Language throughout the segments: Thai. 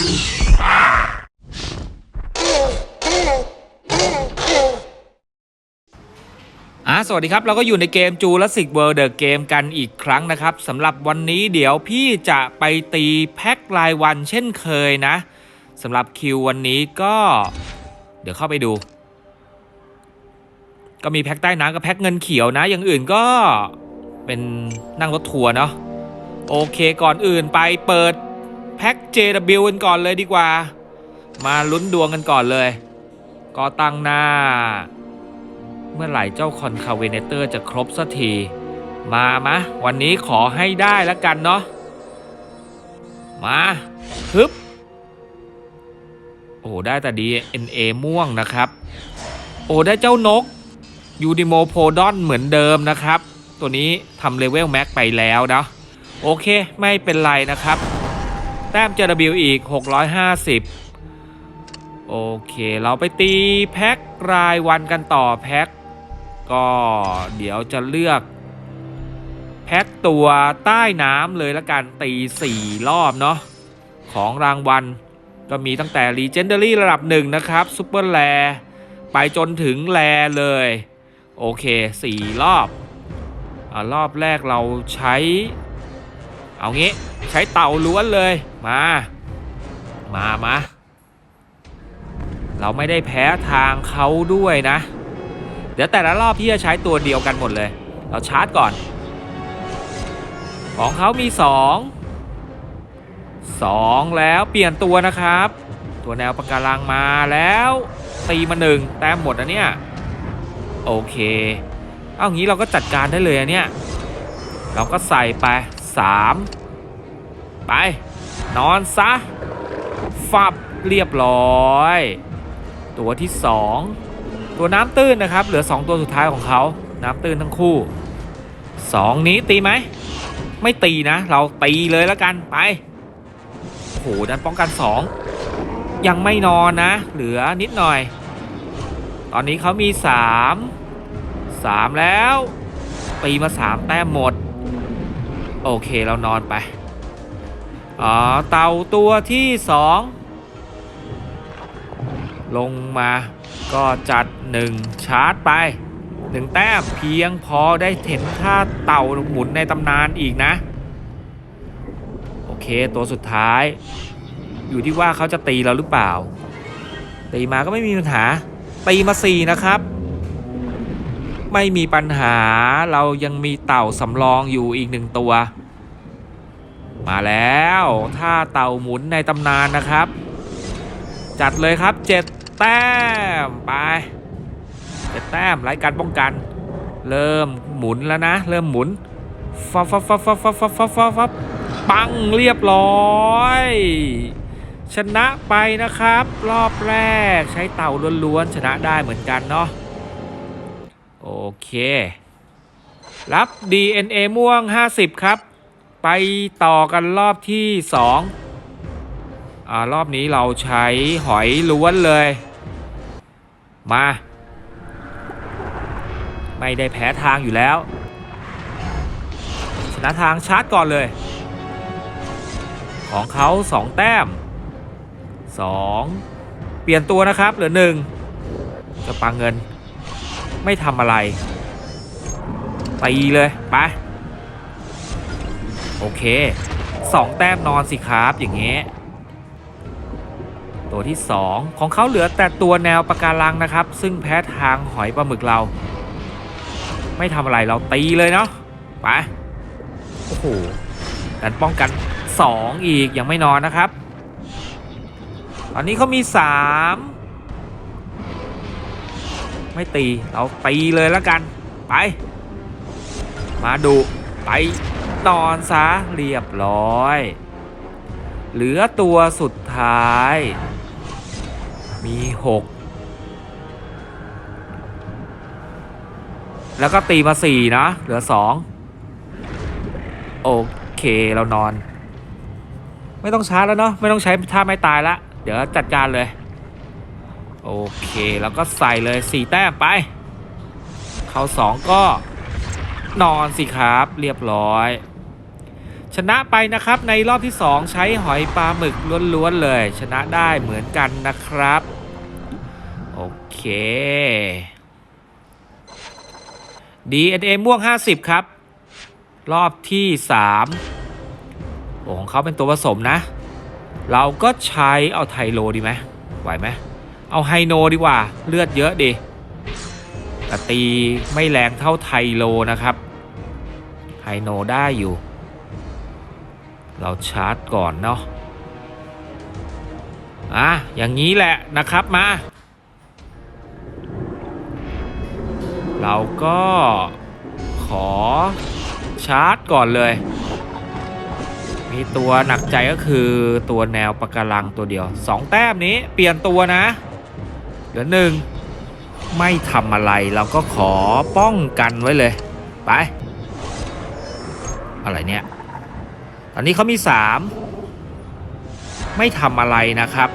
อ่าสวัสดีครับ เราก็อยู่ในเกม Jurassic World The Game กันอีกครั้งนะครับสำหรับวันนี้เดี๋ยวพี่จะไปตีแพ็ครายวันเช่นเคยนะสำหรับคิววันนี้ก็ เดี๋ยวเข้าไปดู ก็มีแพ็คใต้น้ำกับแพ็คเงินเขียวนะ อย่างอื่นก็เป็นนั่งรถทัวร์เนาะโอเคก่อนอื่นไปเปิด แพ็ค JW กันก่อนเลยดีกว่า มาลุ้นดวงกันก่อนเลยก็ตั้งหน้า เมื่อไหร่เจ้าคอนคาเวเนเตอร์จะครบสักที มามะ วันนี้ขอให้ได้แล้วกันเนาะ มาฮึบ โอ้ได้แต่ดี NA ม่วงนะครับ โอ้ได้เจ้านกยูดิโมโพดอนเหมือนเดิมนะครับ ตัวนี้ทำเลเวลแม็กไปแล้วเนาะโอเค ไม่เป็นไรนะครับ แต้ม JW อีก 650 โอเค เราไปตีแพ็ครายวันกันต่อแพ็คก็เดี๋ยวจะเลือก แพ็คตัวใต้น้ำเลยละกันตี 4 รอบเนาะของรางวัล ก็มีตั้งแต่ Legendary ระดับ1นะครับซูเปอร์แ e ไปจนถึงแ e เลย โอเค 4 รอบอรอบแรกเราใช้ เอางี้ใช้เต่าล้วนเลยมา มามาเราไม่ได้แพ้ทางเขาด้วยนะ เดี๋ยวแต่ละรอบพี่จะใช้ตัวเดียวกันหมดเลย เราชาร์จก่อน ของเขามี 2 2 แล้วเปลี่ยนตัวนะครับ ตัวแนวปะการังมาแล้วตีมาหนึ่งแต้มหมดนะเนี่ย โอเค เอางี้เราก็จัดการได้เลยอะเนี่ย เราก็ใส่ไป 3 ไป นอนซะฟับเรียบร้อย ตัวที่ 2 ตัวน้ำตื้นนะครับ เหลือ 2 ตัวสุดท้ายของเขา น้ำตื้นทั้งคู่ 2 นี้ตีไหม ไม่ตีนะ เราตีเลยแล้วกันไปโอ้โหดันป้องกัน 2 ยังไม่นอนนะ เหลือนิดหน่อย ตอนนี้เขามี 3 3 แล้ว ตีมา 3 แต้มหมด โอเคเรานอนไป อ๋อ เต่าตัวที่2ลงมาก็จัด1ชาร์จไป1แต้มเพียงพอได้เห็นท่าเต่าหมุนในตำนานอีกนะ โอเคตัวสุดท้าย อยู่ที่ว่าเขาจะตีเราหรือเปล่า ตีมาก็ไม่มีปัญหา ตีมา4นะครับ ไม่มีปัญหาเรายังมีเต่าสำรองอยู่อีกหนึ่งตัว มาแล้วท่าเต่าหมุนในตำนานนะครับ จัดเลยครับ7แต้มไปเจ็ดแต้มไร้การป้องกัน เริ่มหมุนแล้วนะ เริ่มหมุนฟับฟับฟับฟับฟับฟับฟับฟับฟับปังเรียบร้อยชนะไปนะครับ รอบแรกใช้เต่าล้วนๆชนะได้เหมือนกันเนาะ โอเค รับ DNA ม่วง 50 ครับ ไปต่อกันรอบที่ 2อ่ารอบนี้เราใช้หอยล้วนเลย มา ไม่ได้แพ้ทางอยู่แล้ว ชนะทางชาร์จก่อนเลย ของเขา2 แต้ม 2 เปลี่ยนตัวนะครับ เหลือ 1 จะปังเงิน ไม่ทำอะไรตีเลยไปโอเค2แต้มนอนสิครับอย่างเงี้ยตัวที่ 2 ของเขาเหลือแต่ตัวแนวปะการังนะครับ ซึ่งแพ้ทางหอยปลาหมึกเรา ไม่ทำอะไรเราตีเลยเนาะไปโอ้โหดันป้องกัน 2 อีกยังไม่นอนนะครับ ตอนนี้เขามี 3 ไม่ตีเราตีเลยแล้วกัน ไป มาดูไปนอนซะเรียบร้อย เหลือตัวสุดท้าย มี6แล้วก็ตีมา4นะเหลือ2โอเคเรานอน ไม่ต้องชาร์จแล้วเนาะไม่ต้องใช้ท่าไม่ตายละ เดี๋ยวจัดการเลย โอเค แล้วก็ใส่เลย 4 แต้มไป เขา2 ก็นอนสิครับ เรียบร้อย ชนะไปนะครับในรอบที่ 2 ใช้หอยปลาหมึกล้วนๆเลย ชนะได้เหมือนกันนะครับ โอเค DNA ม่วง 50 ครับ รอบที่ 3 โอ้ของเขาเป็นตัวผสมนะ เราก็ใช้เอาไทโลดีไหมไหวไหม เอาไฮโนดีกว่าเลือดเยอะดีแต่ตีไม่แรงเท่าไทโลนะครับ ไฮโนได้อยู่ เราชาร์จก่อนเนาะอะอย่างนี้แหละนะครับมา เราก็ขอชาร์จก่อนเลย มีตัวหนักใจก็คือตัวแนวปะการังตัวเดียวสองแต้มนี้เปลี่ยนตัวนะ เหลือหนึ่งไม่ทำอะไรเราก็ขอป้องกันไว้เลย ไป อะไรเนี่ย ตอนนี้เขามีสามไม่ทำอะไรนะครับ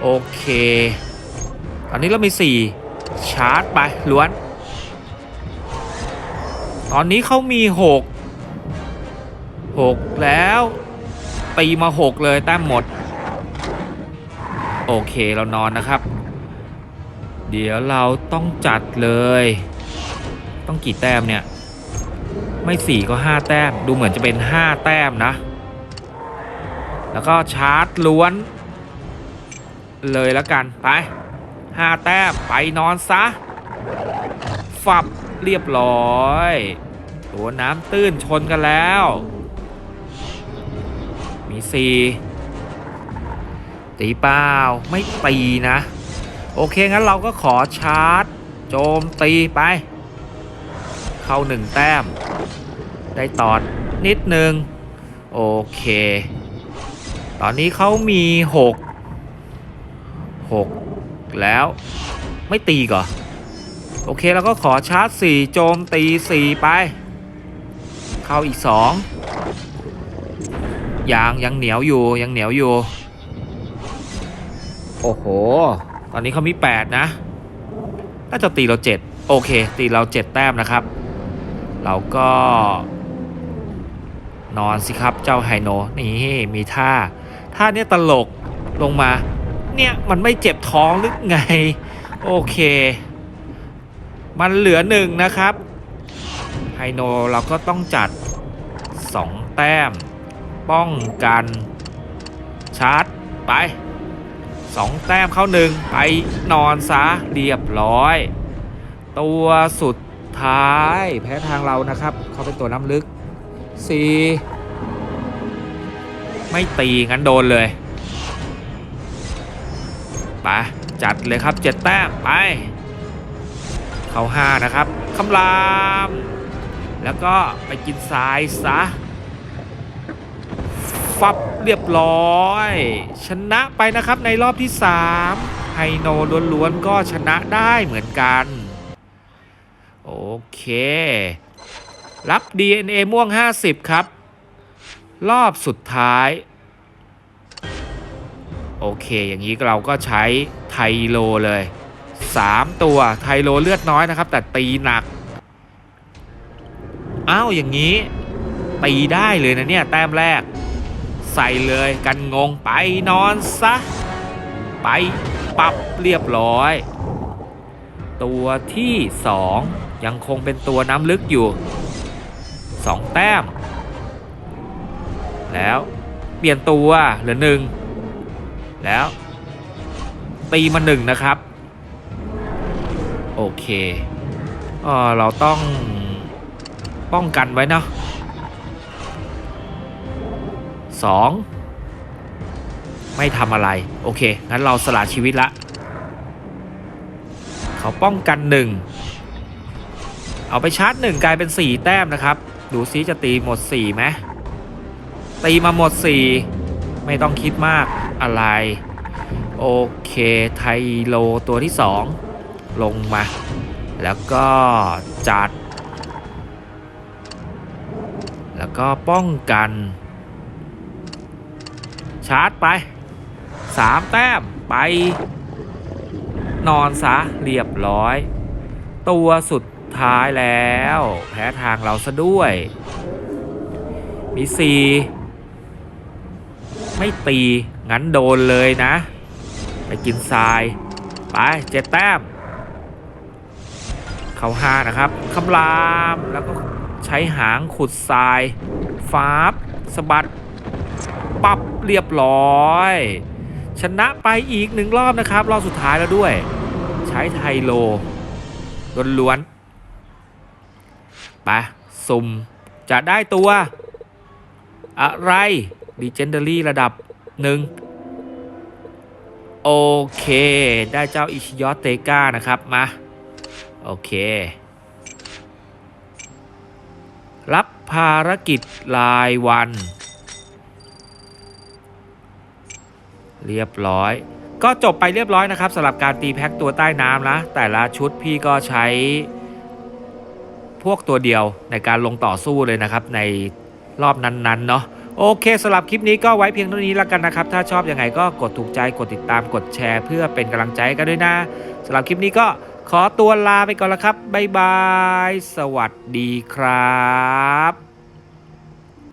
โอเค ตอนนี้เรามีสี่ชาร์จไปล้วน ตอนนี้เขามีหกหกแล้วตีมาหกเลยแต้มหมด โอเคเรานอนนะครับ เดี๋ยวเราต้องจัดเลย ต้องกี่แต้มเนี่ย ไม่สี่ก็ห้าแต้ม ดูเหมือนจะเป็นห้าแต้มนะ แล้วก็ชาร์จล้วน เลยแล้วกัน ไปห้าแต้ม ไปนอนซะ ฝับเรียบร้อย ตัวน้ำตื้นชนกันแล้ว มีสี่ตีเปล่าไม่ตีนะ โอเค งั้นเราก็ขอชาร์จ โจมตีไป เข้าหนึ่งแต้ม ได้ตอดนิดนึง โอเค ตอนนี้เขามีหกหกแล้วไม่ตีก่อนโอเคเราก็ขอชาร์จสี่โจมตีสี่ไป เข้าอีกสองยังยังเหนียวอยู่ยังเหนียวอยู่ โอ้โห ตอนนี้เขามี 8 นะน่าจะตีเรา 7 โอเค ตีเรา 7 แต้มนะครับ เราก็ นอนสิครับเจ้าไฮโนนี่มีท่า ท่าเนี้ยตลกลงมา เนี่ย มันไม่เจ็บท้องหรือไง โอเค มันเหลือหนึ่งนะครับ ไฮโนเราก็ต้องจัด 2 แต้ม ป้องกันชาร์จ ไป สองแต้มเข้าหนึ่งไปนอนซะเรียบร้อย ตัวสุดท้ายแพ้ทางเรานะครับ เขาเป็นตัวน้ำลึกสี่ไม่ตีงั้นโดนเลยไปจัดเลยครับเจ็ดแต้มไป เขาห้านะครับคำราม แล้วก็ไปกินทรายซะ ฟับเรียบร้อย ชนะไปนะครับในรอบที่ 3 ไฮโนล้วนๆก็ชนะได้เหมือนกัน โอเค รับ DNA ม่วง 50 ครับ รอบสุดท้าย โอเค อย่างนี้เราก็ใช้ไทโลเลย 3 ตัวไทโลเลือดน้อยนะครับ แต่ตีหนัก อ้าว อย่างนี้ตีได้เลยนะเนี่ย แต้มแรก ใส่เลยกันงงไปนอนซะ ไปปรับเรียบร้อย ตัวที่สองยังคงเป็นตัวน้ำลึกอยู่สองแต้ม แล้วเปลี่ยนตัวเหลือหนึ่งแล้ว ตีมาหนึ่งนะครับ โอเคเออเราต้องป้องกันไว้เนาะ สองไม่ทำอะไร โอเค งั้นเราสละชีวิตละ เขาป้องกันหนึ่งเอาไปชาร์จหนึ่งกลายเป็นสี่แต้มนะครับ ดูซิจะตีหมดสี่ไหมตีมาหมดสี่ไม่ต้องคิดมากอะไร โอเค ไทโลตัวที่สองลงมา แล้วก็จัด แล้วก็ป้องกัน ชาร์จไปสามแต้มไป นอนซะเรียบร้อย ตัวสุดท้ายแล้ว แพ้ทางเราซะด้วย มีสี่ไม่ตี งั้นโดนเลยนะ ไปกินทราย ไปเจ็ดแต้ม เขาห้านะครับคำรามแล้วก็ใช้หางขุดทรายฟาบสะบัด ปรับเรียบร้อย ชนะไปอีกหนึ่งรอบนะครับ รอบสุดท้ายแล้วด้วย ใช้ไทโลล้วนๆไปสุ่มจะได้ตัว อะไร Legendary ระดับหนึ่งโอเค ได้เจ้าอิชิยอตเตกานะครับ มา โอเค รับภารกิจรายวัน เรียบร้อย ก็จบไปเรียบร้อยนะครับสำหรับการตีแพ็คตัวใต้น้ำนะแต่ละชุดพี่ก็ใช้ พวกตัวเดียวในการลงต่อสู้เลยนะครับ ในรอบนั้นๆเนาะโอเคสำหรับคลิปนี้ก็ไว้เพียงเท่านี้แล้วกันนะครับ ถ้าชอบยังไงก็กดถูกใจกดติดตามกดแชร์ เพื่อเป็นกำลังใจกันด้วยนะสำหรับคลิปนี้ก็ขอตัวลาไปก่อนล้วครับบ๊ายบาย สวัสดีครับ